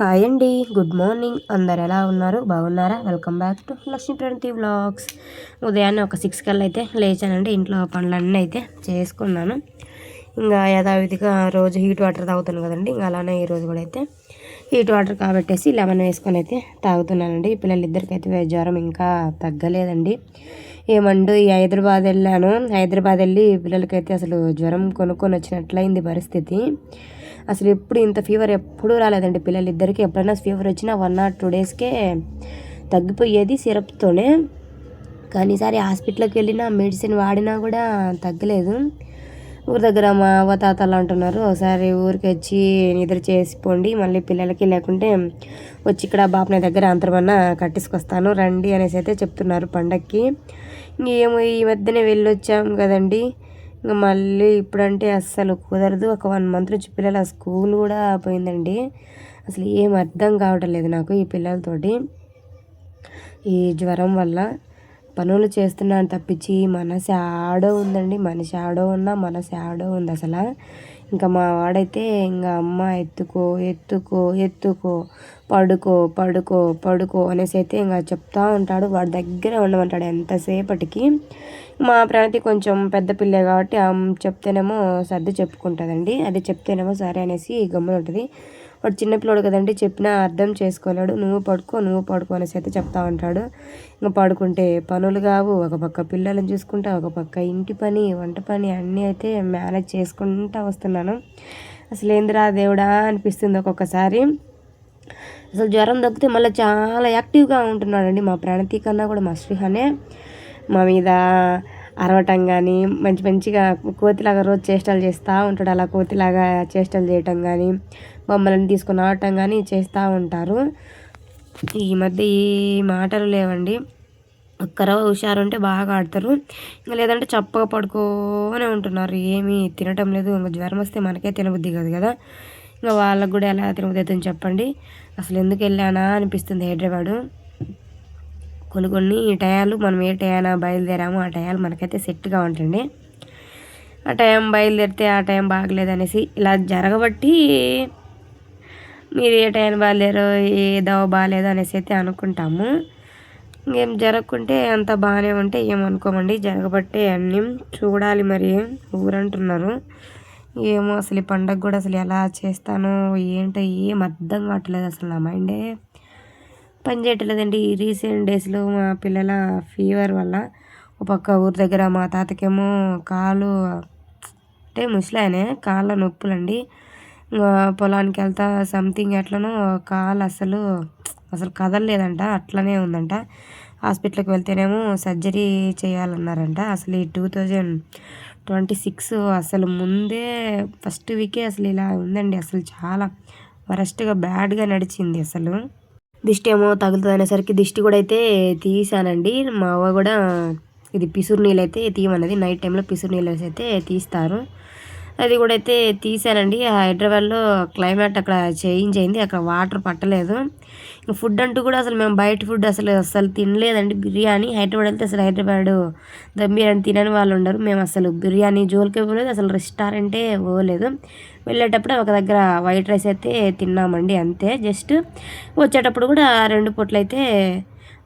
Hi అండి good morning. అందరు ఎలా ఉన్నారు? బాగున్నారా? Welcome back to Lakshmi Pranathi vlogs. ఉదయాన్నే ఒక సిక్స్ కల్లా అయితే లేచానండి ఇంట్లో పనులన్నీ అయితే చేసుకున్నాను. ఇంకా యథావిధిగా రోజు హీట్ వాటర్ తాగుతాను కదండి ఇంకా అలానే ఈరోజు కూడా అయితే హీట్ వాటర్ కాబట్టేసి లెమన్ వేసుకొని అయితే తాగుతున్నానండి. పిల్లలిద్దరికి అయితే జ్వరం ఇంకా తగ్గలేదండి. ఏమండు ఈ హైదరాబాద్ వెళ్ళాను. హైదరాబాద్ వెళ్ళి పిల్లలకైతే అసలు జ్వరం కొనుక్కొని వచ్చినట్లయింది పరిస్థితి. అసలు ఎప్పుడు ఇంత ఫీవర్ ఎప్పుడూ రాలేదండి పిల్లలిద్దరికి. ఎప్పుడైనా ఫీవర్ వచ్చినా వన్ ఆర్ టూ డేస్కే తగ్గిపోయేది సిరప్తోనే. కానీ ఈసారి హాస్పిటల్కి వెళ్ళినా మెడిసిన్ వాడినా కూడా తగ్గలేదు. ఊరి దగ్గర మా అవ్వ తాతలు అంటున్నారు ఒకసారి ఊరికి వచ్చి నిద్ర చేసిపోండి మళ్ళీ పిల్లలకి లేకుంటే వచ్చి ఇక్కడ బాపన దగ్గర అంతరమన్నా కట్టించుకొస్తాను రండి అనేసి అయితే చెప్తున్నారు పండక్కి. ఏమో ఈ మధ్యనే వెళ్ళొచ్చాం కదండి. ఇంకా మళ్ళీ ఇప్పుడంటే అస్సలు కుదరదు. ఒక వన్ మంత్ నుంచి పిల్లల స్కూల్ కూడా పోయిందండి. అసలు ఏం అర్థం కావటం లేదు నాకు ఈ పిల్లలతోటి. ఈ జ్వరం వల్ల పనులు చేస్తున్నాను తప్పించి మనసు ఆడో ఉందండి. మనిషి ఆడో ఉన్నా మనసు ఆడో ఉంది అసలు. ఇంకా మా వాడైతే ఇంకా అమ్మ ఎత్తుకో ఎత్తుకో ఎత్తుకో పడుకో పడుకో పడుకో అనేసి అయితే ఇంకా చెప్తా ఉంటాడు. వాడి దగ్గర ఉండమంటాడు ఎంతసేపటికి. మా ప్రణతి కొంచెం పెద్ద పిల్లే కాబట్టి చెప్తేనేమో సర్ది చెప్పుకుంటుందండి. అది చెప్తేనేమో సరే అనేసి గమ్మున ఉంటుంది. వాడు చిన్నపిల్లడు కదండి చెప్పినా అర్థం చేసుకోలేడు. నువ్వు పడుకో నువ్వు పడుకో అనేసి అయితే చెప్తా ఉంటాడు. ఇంకా పడుకుంటే పనులు కావు. ఒక పక్క పిల్లలను చూసుకుంటా ఒక పక్క ఇంటి పని వంట పని అన్నీ అయితే మేనేజ్ చేసుకుంటా వస్తున్నాను. అసలు ఏందిరా దేవుడా అనిపిస్తుంది ఒక్కొక్కసారి. అసలు జ్వరం తగ్గితే మళ్ళీ చాలా యాక్టివ్గా ఉంటున్నాడండి మా ప్రణతి కన్నా కూడా మా శ్రీహనే. మా మీద అరవటం కానీ మంచి మంచిగా కోతిలాగా రోజు చేష్టలు చేస్తూ ఉంటాడు. అలా కోతిలాగా చేష్టలు చేయటం కానీ మమ్మల్ని తీసుకొని ఆడటం కానీ చేస్తూ ఉంటారు. ఈ మధ్య ఈ మాటలు లేవండి. ఒక్కరో హుషారు ఉంటే బాగా ఆడతారు. ఇంకా లేదంటే చప్పగా పడుకోనే ఉంటున్నారు. ఏమీ తినటం లేదు. ఇంకా జ్వరం వస్తే మనకే తినబుద్ధి కాదు కదా. ఇంకా వాళ్ళకు కూడా ఎలా తినబుద్ధి అవుతుంది చెప్పండి. అసలు ఎందుకు వెళ్ళానా అనిపిస్తుంది హైదరాబాదు. కొన్ని కొన్ని టయాలు మనం ఏ టయాన బయలుదేరామో ఆ టయాలు మనకైతే సెట్గా ఉంటుంది ఆ టైం బయలుదేరితే ఆ టైం బాగలేదు అనేసి ఇలా జరగబట్టి మీరు ఏ టైం బాగాలేరు ఏ దవ బాగాలేదు అనేసి అయితే అనుకుంటాము. ఇంకేం జరగకుంటే అంత బాగానే ఉంటే ఏమనుకోమండి? జరగబట్టే అన్నీ చూడాలి మరి. ఊరంటున్నారు. ఏమో అసలు ఈ పండగ కూడా అసలు ఎలా చేస్తానో ఏంటో ఏం అర్థం కావట్లేదు అసలు నా మైండే. పని చేయట్లేదండి. ఈ రీసెంట్ డేస్లో మా పిల్లల ఫీవర్ వల్ల ఒక పక్క ఊరి దగ్గర మా తాతకేమో కాలు అంటే ముసలాయనే కాళ్ళ నొప్పులండి. పొలానికి వెళ్తా సంథింగ్ ఎట్లనో కాలు అసలు అసలు కదలలేదంట అట్లనే ఉందంట. హాస్పిటల్కి వెళ్తేనేమో సర్జరీ చేయాలన్నారంట. అసలు ఈ టూ థౌజండ్ ట్వంటీ సిక్స్ అసలు ముందే ఫస్ట్ వీకే అసలు ఇలా ఉందండి. అసలు చాలా వరస్ట్గా బ్యాడ్గా నడిచింది అసలు. దిష్టి ఏమో తగులుతుంది అనేసరికి దిష్టి కూడా అయితే తీసానండి. మా అవ్వ కూడా ఇది పిసురు నీళ్ళు అయితే తీయమన్నది. నైట్ టైంలో పిసురు నీళ్ళు అయితే తీస్తారు. అది కూడా అయితే తీసానండి హైదరాబాద్లో క్లైమేట్ అక్కడ చేంజ్ అయింది. అక్కడ వాటర్ పట్టలేదు. ఫుడ్ అంటూ కూడా అసలు మేము బయట ఫుడ్ అసలు అసలు తినలేదండి. బిర్యానీ హైదరాబాద్ వెళ్తే అసలు హైదరాబాద్ దమ్ బిర్యానీ తినని వాళ్ళు ఉండరు. మేము అసలు బిర్యానీ జోలికే పోలేదు. అసలు రెస్టారెంటే పోలేదు. వెళ్ళేటప్పుడు ఒక దగ్గర వైట్ రైస్ అయితే తిన్నామండి. అంతే. జస్ట్ వచ్చేటప్పుడు కూడా రెండు పూటలు అయితే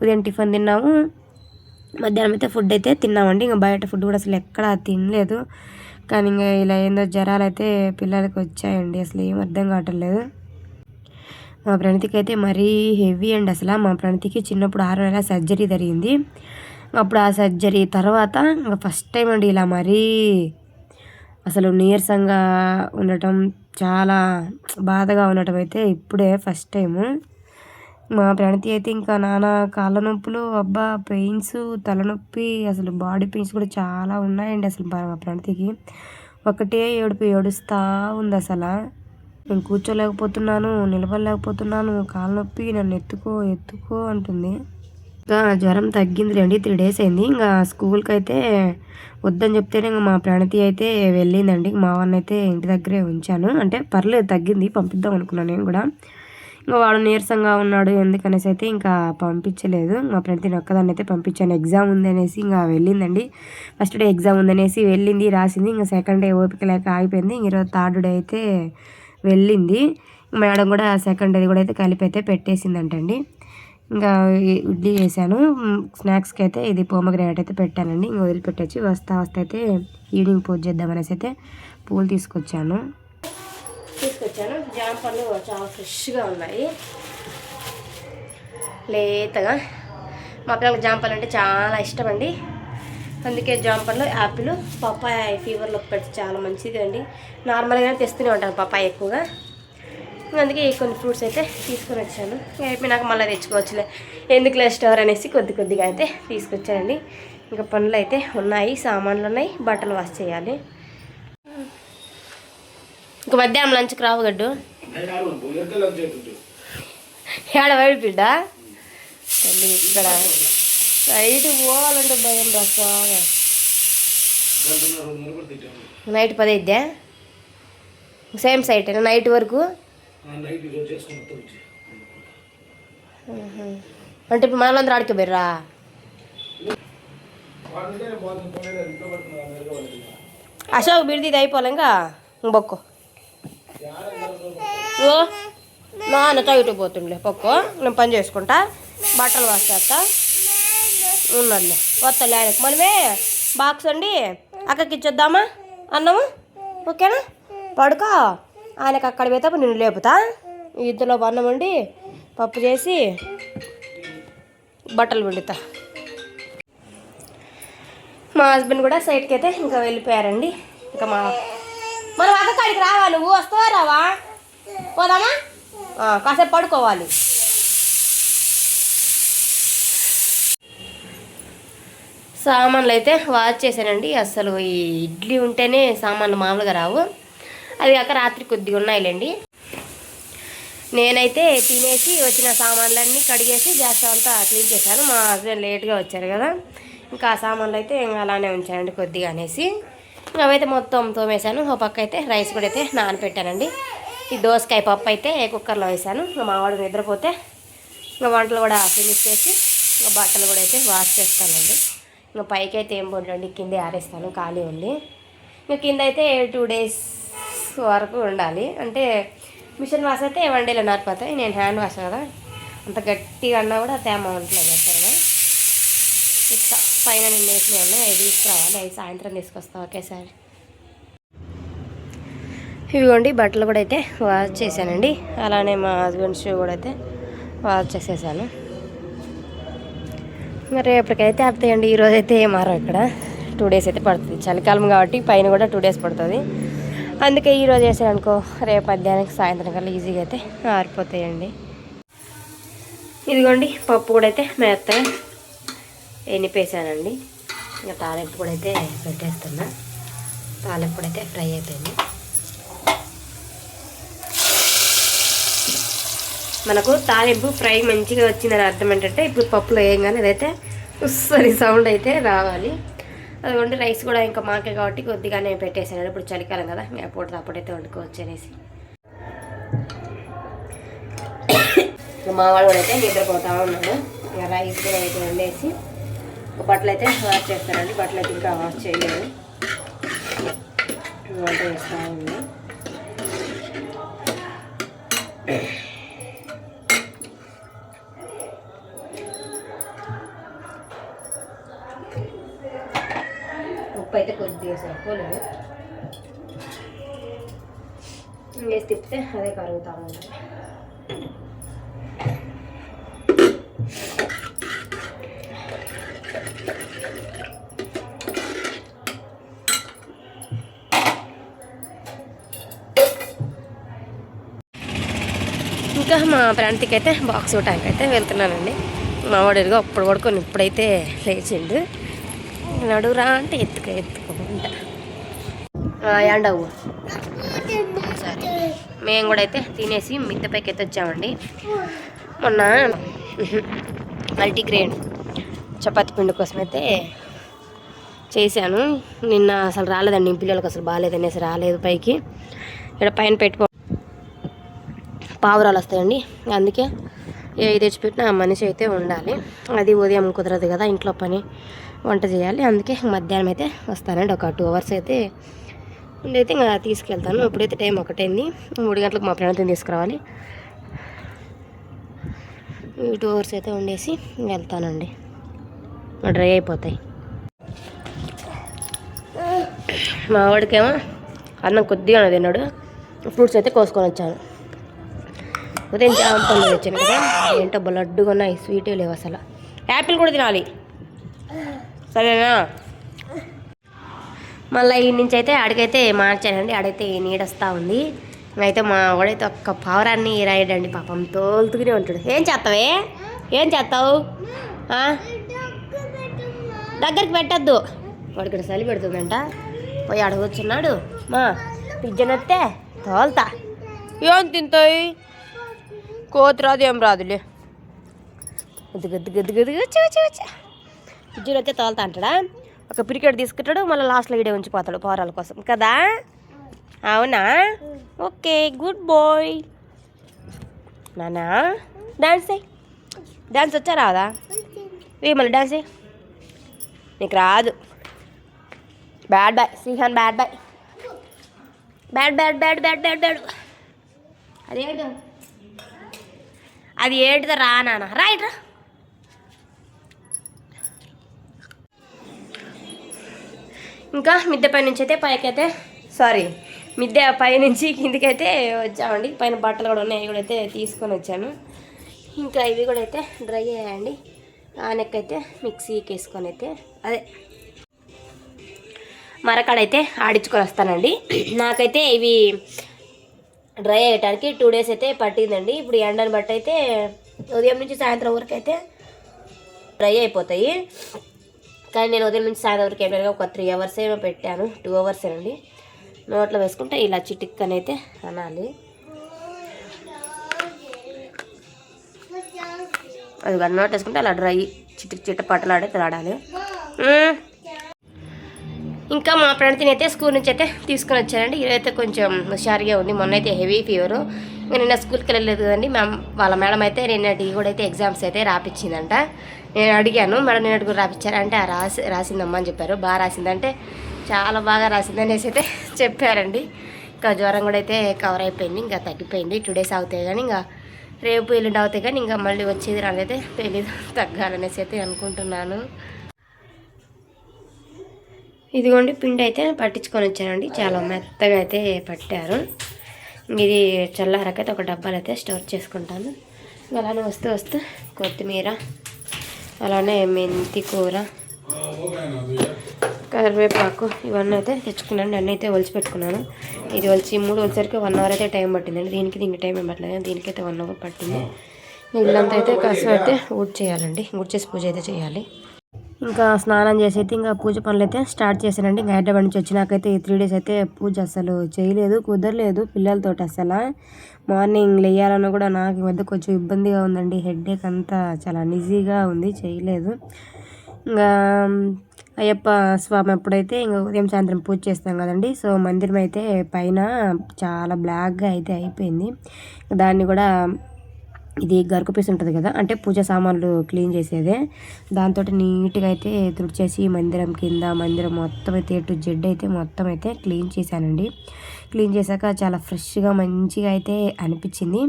ఉదయం టిఫిన్ తిన్నాము. మధ్యాహ్నం అయితే ఫుడ్ అయితే తిన్నామండి. ఇంకా బయట ఫుడ్ కూడా అసలు ఎక్కడ తినలేదు. కానీ ఇంకా ఇలా ఏందో జ్వరాలు అయితే పిల్లలకి వచ్చాయండి. అసలు ఏం అర్థం కావట్లేదు. మా ప్రణతికి అయితే మరీ హెవీ అండి అసలు. మా ప్రణతికి చిన్నప్పుడు ఆరు నెలల సర్జరీ జరిగింది. అప్పుడు ఆ సర్జరీ తర్వాత ఇంకా ఫస్ట్ టైం అండి ఇలా మరీ అసలు నీరసంగా ఉండటం చాలా బాధగా ఉండటం అయితే ఇప్పుడే ఫస్ట్ టైము. మా ప్రణతి అయితే ఇంకా నాన్న కాళ్ళ నొప్పులు అబ్బా పెయిన్స్ తలనొప్పి అసలు బాడీ పెయిన్స్ కూడా చాలా ఉన్నాయండి అసలు మా ప్రణతికి. ఒకటే ఏడుపు ఏడుస్తూ ఉంది అసలు. నేను కూర్చోలేకపోతున్నాను నిలబడలేకపోతున్నాను కాళ్ళ నొప్పి నన్ను ఎత్తుకో ఎత్తుకో అంటుంది. ఇంకా జ్వరం తగ్గింది రండి త్రీ డేస్ అయింది. ఇంకా స్కూల్కి అయితే వద్దని చెప్తేనే ఇంకా మా ప్రణతి అయితే వెళ్ళిందండి. మా వాళ్ళని అయితే ఇంటి దగ్గరే ఉంచాను. అంటే పర్లేదు తగ్గింది పంపిద్దాం అనుకున్నాను నేను కూడా. ఇంకా వాడు నీరసంగా ఉన్నాడు ఎందుకనేసి అయితే ఇంకా పంపించలేదు. మా ఫ్రెండ్ని ఒక్కదాన్ని అయితే పంపించాను. ఎగ్జామ్ ఉందనేసి ఇంకా వెళ్ళిందండి. ఫస్ట్ డే ఎగ్జామ్ ఉందనేసి వెళ్ళింది రాసింది. ఇంకా సెకండ్ డే ఓపిక లేక ఆగిపోయింది. ఈరోజు థర్డ్ డే అయితే వెళ్ళింది. మేడం కూడా సెకండ్ అది కూడా అయితే కలిపి అయితే పెట్టేసిందంటండి. ఇంకా ఇడ్లీ చేశాను. స్నాక్స్కి అయితే ఇది పోమగ్రానైట్ అయితే పెట్టానండి. ఇంకా వదిలిపెట్టచ్చు వస్తా వస్తా అయితే ఈవినింగ్ పూజ చేద్దామనేసి అయితే పూలు తీసుకొచ్చాను. తీసుకొచ్చాను. జామ చాలా ఫ్రెష్గా ఉన్నాయి. లేతగా. మా పిల్లలకి జామ పళ్ళు అంటే చాలా ఇష్టం అండి అందుకే జామ పండ్లు యాపిల్ పప్పాయ ఫీవర్లో పెట్టి చాలా మంచిది అండి. నార్మల్గానే తెస్తూనే ఉంటాను పప్పాయ ఎక్కువగా. అందుకే ఈ కొన్ని ఫ్రూట్స్ అయితే తీసుకొని వచ్చాను. ఇంకా అయిపోయినాక మళ్ళీ తెచ్చుకోవచ్చులే. ఎందుకు స్టోర్ అనేసి కొద్ది కొద్దిగా అయితే తీసుకొచ్చానండి. ఇంకా పనులు అయితే ఉన్నాయి సామాన్లు ఉన్నాయి బట్టలు వాష్ చేయాలి. ఇంక మధ్యాహ్నం లంచ్కి రావగడ్డు ఏడ వైపు బిడ్డ తల్లి ఇక్కడ. నైట్ పోవాలంటే భయం రసాగా నైట్ పదైద్దా సేమ్ సైట్ నైట్ వరకు? అంటే ఇప్పుడు మనలందరూ ఆడికి అశోక్ బిడిది అయిపోలేంగా అయిపోలే ఇంకా బొక్కో. ఓ నాన్న చదువుతూ పోతుండే పక్కు. నేను పని చేసుకుంటా. బట్టలు వాష్ చేస్తా. ఉన్నదిలే వస్తా లేడకి మనమే బాక్స్ అండి అక్కకి ఇచ్చేద్దామా? అన్నము? ఓకేనా? పడుకో. ఆయనకి అక్కడ పోతే అప్పుడు నిన్ను లేపుతా ఇంతలో అన్నం వండి పప్పు చేసి బట్టలు పిండుతా. మా హస్బెండ్ కూడా సైడ్కి అయితే ఇంకా వెళ్ళిపోయారండి. ఇంకా మా మనం అక్కడికి రావా నువ్వు? వస్తావా రావా? పోదామా? కాసేపు పడుకోవాలి. సామాన్లు అయితే వాచ్ చేశానండి. అసలు ఈ ఇడ్లీ ఉంటేనే సామాన్లు మామూలుగా రావు. అది కాక రాత్రి కొద్దిగా ఉన్నాయిలేండి. నేనైతే తినేసి వచ్చిన సామాన్లన్నీ కడిగేసి గ్యాస్ అంతా క్లీన్ చేశాను. మా హస్బెండ్ లేట్గా వచ్చారు కదా. ఇంకా ఆ సామాన్లు అయితే ఇంకా అలానే ఉంచానండి కొద్దిగా అనేసి. అవైతే మొత్తం తోమేశాను. ఓ పక్క అయితే రైస్ కూడా అయితే నానపెట్టానండి. ఈ దోసకాయ పప్పు అయితే కుక్కర్లో వేసాను ఇంకా మా నిద్రపోతే ఇంకా వంటలు కూడా ఫినిష్ చేసి ఇంకా బట్టలు కూడా అయితే వాష్ చేస్తానండి. ఇంకా పైకి అయితే ఏం పోండి కింద ఆరేస్తాను ఖాళీ ఉంది. ఇంకా కింద అయితే టూ డేస్ వరకు ఉండాలి. అంటే మిషన్ వాష్ అయితే వన్ డేలో నారిపోతాయి. నేను హ్యాండ్ వాష్ కదా. అంత గట్టిగా అన్నా కూడా తేమ ఉంటలేదు ఎక్కడైనా ఇస్తా పైన నిన్న వేసినవి ఉన్నాయి. అవి తీసుకురావాలి అవి సాయంత్రం తీసుకొస్తా ఒకేసారి ఇవిగోండి బట్టలు కూడా అయితే వాష్ చేశానండి. అలానే మా హస్బెండ్ షూ కూడా అయితే వాష్ చేసేసాను. మరి రేపటికైతే ఆపుతాయండి. ఈరోజు అయితే ఏమారో ఇక్కడ. టూ డేస్ అయితే పడుతుంది. చలికాలం కాబట్టి పైన కూడా టూ డేస్ పడుతుంది. అందుకే ఈరోజు వేసానుకో రేపు మధ్యాహ్నానికి సాయంత్రం కల్లా ఈజీగా అయితే ఆరిపోతాయండి. ఇదిగోండి పప్పు కూడా అయితే మెత్తగా ఎనిపేసానండి. ఇంకా తాలింపు కూడా అయితే పెట్టేస్తున్నా. తాలింపు కూడా అయితే ఫ్రై అయిపోయింది. మనకు తాలింపు ఫ్రై మంచిగా వచ్చిందని అర్థం ఏంటంటే ఇప్పుడు పప్పులో వేయగానే అదైతే ఉస్సరి సౌండ్ అయితే రావాలి. అదిగోండి రైస్ కూడా ఇంకా మాకే కాబట్టి కొద్దిగానే పెట్టేసాను ఇప్పుడు చలికాలం కదా ఇంకా అప్పుడు అప్పుడైతే వండుకోవచ్చు అనేసి. మా వాడు కూడా అయితే నిద్రపోతా ఉన్నాడు. ఇంకా రైస్ కూడా అయితే వండేసి బట్టలు అయితే వాష్ చేస్తారండి బట్టలు అయితే ఇంకా వాష్ చేయలేదు. వంట చేస్తూ ఉంది. ఉప్పు అయితే కొద్దిగా సరిపోలేదు. వేసి తిప్పితే అదే కరుగుతూ ఉంటుంది. ఇంకా మా ప్రాంతికి అయితే బాక్స్ ఇవ్వటానికి అయితే వెళ్తున్నానండి. మా వాడిగా అప్పుడు పడుకొని ఇప్పుడైతే లేచిండు. నడురా అంటే ఎత్తుక ఎత్తుకోమంట ఎండవు సరే మేము కూడా అయితే తినేసి మిద్దెపైకి అయితే వచ్చామండి. మొన్న మల్టీగ్రెయిన్ చపాతి పిండి కోసం అయితే చేశాను. నిన్న అసలు రాలేదండి పిల్లలకు అసలు బాగాలేదనేసి రాలేదు పైకి. ఇక్కడ పైన పెట్టుకో పావురాలు వస్తాయండి. అందుకే ఏ తెచ్చిపెట్టినా ఆ మనిషి అయితే ఉండాలి. అది ఉదయం కుదరదు కదా ఇంట్లో పని వంట చేయాలి. అందుకే మధ్యాహ్నం అయితే వస్తానండి. ఒక టూ అవర్స్ అయితే ఉండైతే ఇంకా తీసుకెళ్తాను. ఇప్పుడైతే టైం ఒకటైంది. మూడు గంటలకు మా ఫ్రెండ్తో తీసుకురావాలి. ఈ టూ అవర్స్ అయితే ఉండేసి వెళ్తానండి. డ్రై అయిపోతాయి. మా వాడికేమో అన్నం కొద్దిగా తిన్నాడు. ఫ్రూట్స్ అయితే కోసుకొని వచ్చాను. ఉదయం జామ పళ్ళు తెచ్చాను కదా ఏంటో లడ్డుగా ఉన్నాయి స్వీటే లేవు అసలు. యాపిల్ కూడా తినాలి. సరేనా? మళ్ళీ ఈ నుంచి అయితే అడిగైతే మార్చానండి నీడ నీడొస్తా ఉంది. అయితే మా వాడైతే ఒక్క పావురాన్ని రాయడండి పాపం తోలుతుకునే ఉంటాడు. ఏం చేస్తావే? ఏం చేస్తావు? దగ్గరికి పెట్టద్దు. వాడికి ఇక్కడ చలి పెడుతుందంట. పోయి అడగొచ్చున్నాడు కూర్చున్నాడు. మా పిజ్జనొత్తే తోలుతా. ఏం తింటాయి? కోతి రాదు ఏం రాదులే. గద్దు గద్దు గద్దు గద్దు వచ్చి వచ్చి తోలుతా అంటాడా? ఒక పిరికెట్ తీసుకుంటాడు మళ్ళీ లాస్ట్లో ఈడే ఉంచిపోతాడు పోరాల కోసం. కదా? అవునా? Okay good boy. నానా డాన్స్ అయ్యి డాన్స్ వచ్చా రాదా? ఏ మళ్ళీ డాన్స్ అయ్యి నీకు రాదు. Bad boy Srihan bad boy. Bad bad bad bad bad bad. అదేంటో అది ఏంటిదో రా నాన్న. రైట్ రా. ఇంకా మిద్దె పై నుంచి అయితే పైకైతే సారీ మిద్దె పై నుంచి కిందికైతే వచ్చామండి. పైన బట్టలు కూడా ఉన్నాయి అవి కూడా అయితే తీసుకొని వచ్చాను. ఇంకా ఇవి కూడా అయితే డ్రై అయ్యాయండి. ఆనెక్కైతే మిక్సీకి వేసుకొని అయితే అదే మరకాడైతే ఆడించుకొని వస్తానండి. నాకైతే ఇవి డ్రై అయ్యటానికి టూ డేస్ అయితే పట్టిందండి. ఇప్పుడు ఎండని బట్టి అయితే ఉదయం నుంచి సాయంత్రం వరకు అయితే డ్రై అయిపోతాయి. కానీ నేను ఉదయం నుంచి సాయంత్రం వరకు ఏమైనా ఒక త్రీ అవర్స్ ఏమో పెట్టాను. టూ అవర్స్ అండి. నోట్లో వేసుకుంటే ఇలా చిటిక్ అని అయితే అనాలి. అది నోట్ వేసుకుంటే అలా డ్రై చిటిక్ చిట్ట పట్టలాడే తాడాలి ఇంకా మా ఫ్రెండ్ అయితే స్కూల్ నుంచి అయితే తీసుకొని వచ్చానండి ఇదైతే కొంచెం హుషారుగా ఉంది. మొన్న అయితే హెవీ ఫీవరు. ఇంకా నిన్న స్కూల్కి వెళ్ళలేదు కదండి. మ్యామ్ వాళ్ళ మేడం అయితే నిన్నటి కూడా అయితే ఎగ్జామ్స్ అయితే రాపిచ్చిందంట. నేను అడిగాను. మేడం నిన్నటి కూడా రాపిచ్చారంటే ఆ రాసి రాసిందమ్మా అని చెప్పారు. బాగా రాసిందంటే చాలా బాగా రాసింది అనేసి అయితే చెప్పారండి. ఇంకా జ్వరం కూడా అయితే కవర్ అయిపోయింది. ఇంకా తగ్గిపోయింది. టూ డేస్ అవుతాయి కానీ ఇంకా రేపు ఎల్లుండి అవుతాయి కానీ ఇంకా మళ్ళీ వచ్చేది రానైతే తెలీదు. తగ్గాలనేసి అయితే అనుకుంటున్నాను. ఇదిగోండి పిండి అయితే పట్టించుకొని వచ్చానండి. చాలా మెత్తగా అయితే పట్టారు. ఇది చల్లారకైతే ఒక డబ్బాలు అయితే స్టోర్ చేసుకుంటాను. అలానే వస్తూ వస్తూ కొత్తిమీర అలానే మెంతి కూర కరివేపాకు ఇవన్నీ అయితే తెచ్చుకున్నాను. అన్నీ అయితే ఒలిచి పెట్టుకున్నాను. ఇది ఒలిచి మూడు వచ్చేసరికి వన్ అవర్ అయితే టైం పట్టిందండి. దీనికి దీనికి టైం ఏం పట్టలేదు. దీనికైతే వన్ అవర్ పట్టింది. ఇల్లంతా అయితే కాసేపు అయితే ఊడ్ చేయాలండి ఊడ్ చేసి పూజ అయితే చేయాలి. ఇంకా స్నానం చేసి అయితే ఇంకా పూజ పనులు అయితే స్టార్ట్ చేశానండి. ఇంకా హైదరాబాద్ నుంచి వచ్చినాకైతే ఈ త్రీ డేస్ అయితే పూజ అసలు చేయలేదు కుదరలేదు పిల్లలతోటి అసలు మార్నింగ్ లేయాలన్నా కూడా నాకు ఈ మధ్య కొంచెం ఇబ్బందిగా ఉందండి. హెడ్ఏక్ అంతా చాలా నిజీగా ఉంది చేయలేదు. ఇంకా అయ్యప్ప స్వామి ఎప్పుడైతే ఇంకా ఉదయం సాయంత్రం పూజ చేస్తాం కదండి. సో మందిరం అయితే పైన చాలా బ్లాక్గా అయితే అయిపోయింది. దాన్ని కూడా ఇది గరుకు పీస్ ఉంటుంది కదా అంటే పూజ సామాన్లు క్లీన్ చేసేదే. దాంతో నీట్గా అయితే తుడిచేసి మందిరం కింద మందిరం మొత్తం అయితే ఎటు జెడ్ అయితే మొత్తం అయితే క్లీన్ చేశానండి. క్లీన్ చేశాక చాలా ఫ్రెష్గా మంచిగా అయితే అనిపించింది.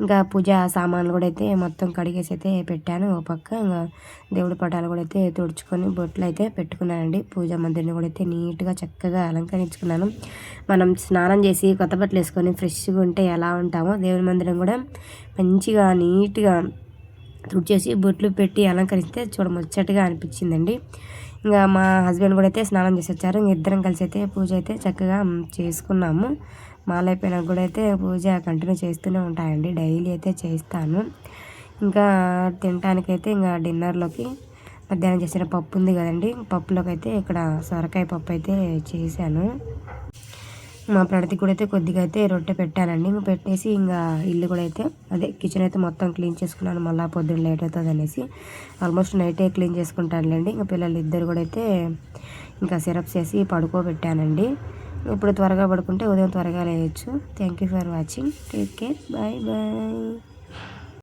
ఇంకా పూజ సామాన్లు కూడా అయితే మొత్తం కడిగేసి అయితే పెట్టాను. ఓ పక్క ఇంకా దేవుడి పటాలు కూడా అయితే తుడుచుకొని బొట్లు అయితే పెట్టుకున్నానండి. పూజ మందిరిని కూడా అయితే నీట్గా చక్కగా అలంకరించుకున్నాను. మనం స్నానం చేసి కొత్త బట్టలు వేసుకొని ఫ్రెష్గా ఉంటే ఎలా ఉంటామో దేవుడి మందిరం కూడా మంచిగా నీట్గా తుడిచేసి బొట్లు పెట్టి అలంకరిస్తే చూడ ముచ్చటగా అనిపించిందండి. ఇంకా మా హస్బెండ్ కూడా అయితే స్నానం చేసి వచ్చారు. ఇంక ఇద్దరం కలిసి అయితే పూజ అయితే చక్కగా చేసుకున్నాము. మాల కూడా అయితే పూజ కంటిన్యూ చేస్తూనే ఉంటాయండి. డైలీ అయితే చేస్తాను. ఇంకా తినటానికైతే ఇంకా డిన్నర్లోకి మధ్యాహ్నం చేసిన పప్పు ఉంది కదండి. పప్పులోకి అయితే ఇక్కడ సొరకాయ పప్పు అయితే చేశాను. మా ప్రణతికి కూడా అయితే కొద్దిగా అయితే రొట్టె పెట్టానండి. ఇంకా పెట్టేసి ఇంకా ఇల్లు కూడా అయితే అదే కిచెన్ అయితే మొత్తం క్లీన్ చేసుకున్నాను. మళ్ళీ పొద్దున్న లేట్ అవుతుంది అనేసి ఆల్మోస్ట్ నైటే క్లీన్ చేసుకుంటానులేండి. ఇంకా పిల్లలు ఇద్దరు కూడా అయితే ఇంకా సిరప్స్ వేసి పడుకోబెట్టానండి. ఇప్పుడు త్వరగా పడుకుంటే ఉదయం త్వరగా లేయచ్చు. Thank you for watching take care bye bye